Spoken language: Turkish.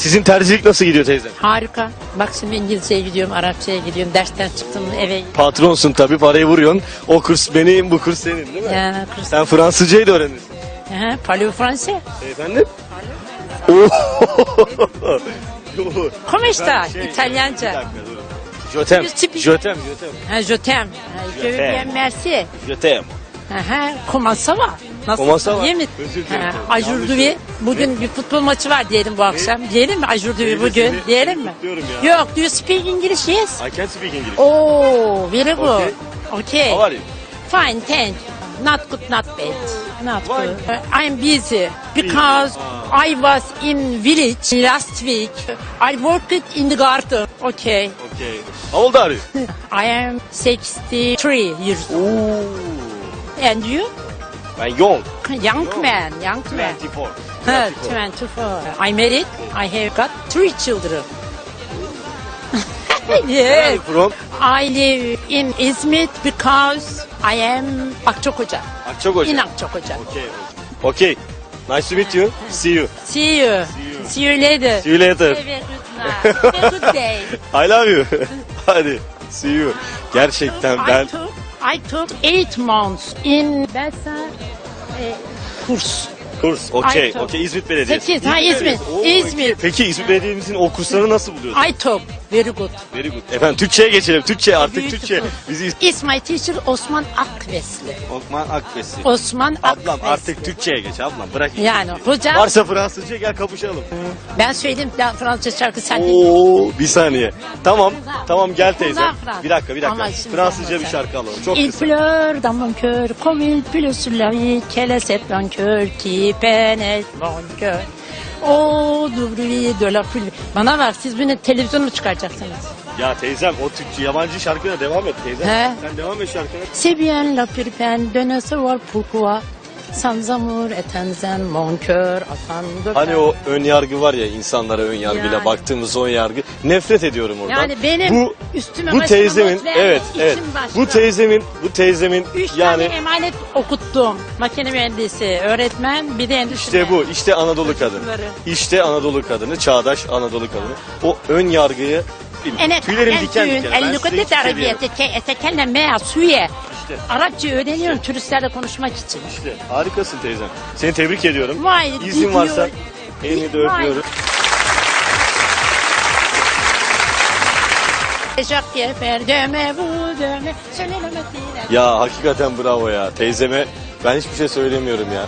Sizin tercihlik nasıl gidiyor teyzem? Harika. Bak şimdi İngilizceye gidiyorum, Arapçaya gidiyorum. Dersten çıktım eve. Patronsun tabii parayı vuruyorsun. O kurs benim bu kurs senin değil mi? Ya, kurs. Sen Fransızcayı da öğrenirsin. Aha, parlez français? Efendim? Come sta? Ben şey- Bir İtalyanca. dakika dur. Jötem. Biz tipik- Jötem. Jötem. Ha, je t'aime. Ha, Je veux t'aime. bien, merci. Jötem. Aha, comment ça va? Nasıl? Comment ça va? İyi mi? Özür dilerim. Ha, Aujourd'hui, bugün bir futbol maçı var diyelim bu akşam. Diyelim mi Aujourd'hui Teyze, bugün? seni- Diyelim seni mi? kutluyorum ya. Yok, do you speak English? Yes. I can speak English. Oh, very good. Okay. Okay. How are you? Fine, thank you. Not good, not bad. Not Why? good. Uh, I'm busy because I was in village last week. I worked in the garden. Okay. Okay. How old are you? I am 63 years old. Ooh. And you? Ben young. Young man, young man. 24. Huh, 24. I married. I have got three children. Where are yes. you from? I live in Izmit because I am Akçakoca. Akçakoca. In Akçakoca. Okay. Okay. Nice to meet you. See you. See you. See you later. See you later. Have a good night. Have a good day. I love you. Hadi. See you. Gerçekten I ben took, I took eight months in Besa e, kurs. kurs. Okey. Took. Okey. İzmit Belediyesi. Sekiz, ha, İzmit. Belediyesi. Oo, İzmit. okey. Peki İzmit Belediye'mizin o kursları nasıl buluyorsun? I took. Very good. Very good. Efendim Türkçe'ye geçelim. Türkçe artık Beautiful. Türkçe. Bizi Is my teacher Osman Akvesli. Osman Akbesi. Osman Ablam Akvesli. artık Türkçe'ye geç ablam bırak. Yani hocam Varsa Fransızca gel kapışalım. ben söyleyeyim Fransızca şarkı sen. Oo bir saniye. Tamam. Tamam gel teyze. Bir dakika bir dakika. Fransızca bir şarkı alalım. Çok Il kısa. pleure dans mon cœur comme il pleut sur la vie. Quel est cet mon cœur qui pénètre mon cœur? Du bruit de la pluie. Bana bak siz bunu televizyon mu çıkaracaksınız? Ya teyzem o Türkçe yabancı şarkına devam et teyzem. He. Sen devam et şarkına. Bien la pure peine de ne savoir pourquoi. Sans amour éteindre mon cœur afin de Hani o ön yargı var ya insanlara ön yargıyla Yani. baktığımız ön yargı. Nefret ediyorum oradan. Yani benim bu, üstüme bu başıma teyzemin not evet evet. başka. Bu teyzemin bu teyzemin Üç yani tane emanet okuttum. Makine mühendisi, öğretmen, bir de endüstri. işte bu işte Anadolu kadını. Çocukları. İşte Anadolu kadını, çağdaş Anadolu kadını. O ön yargıyı أنا tüylerim diken تعلمت diken. Ben size اللغة hiçbir şey العربية diyemem. تك- أتكلم معها سوية İşte, Arapça öğreniyorum turistlerle konuşmak için. işte harikasın teyzem. Seni tebrik ediyorum. Vay, İzin video- varsa elini de Vay. öpüyorum. Teşekkür perdeme bu döme. Söylenemediler. Ya hakikaten bravo ya. Teyzeme ben hiçbir şey söylemiyorum ya.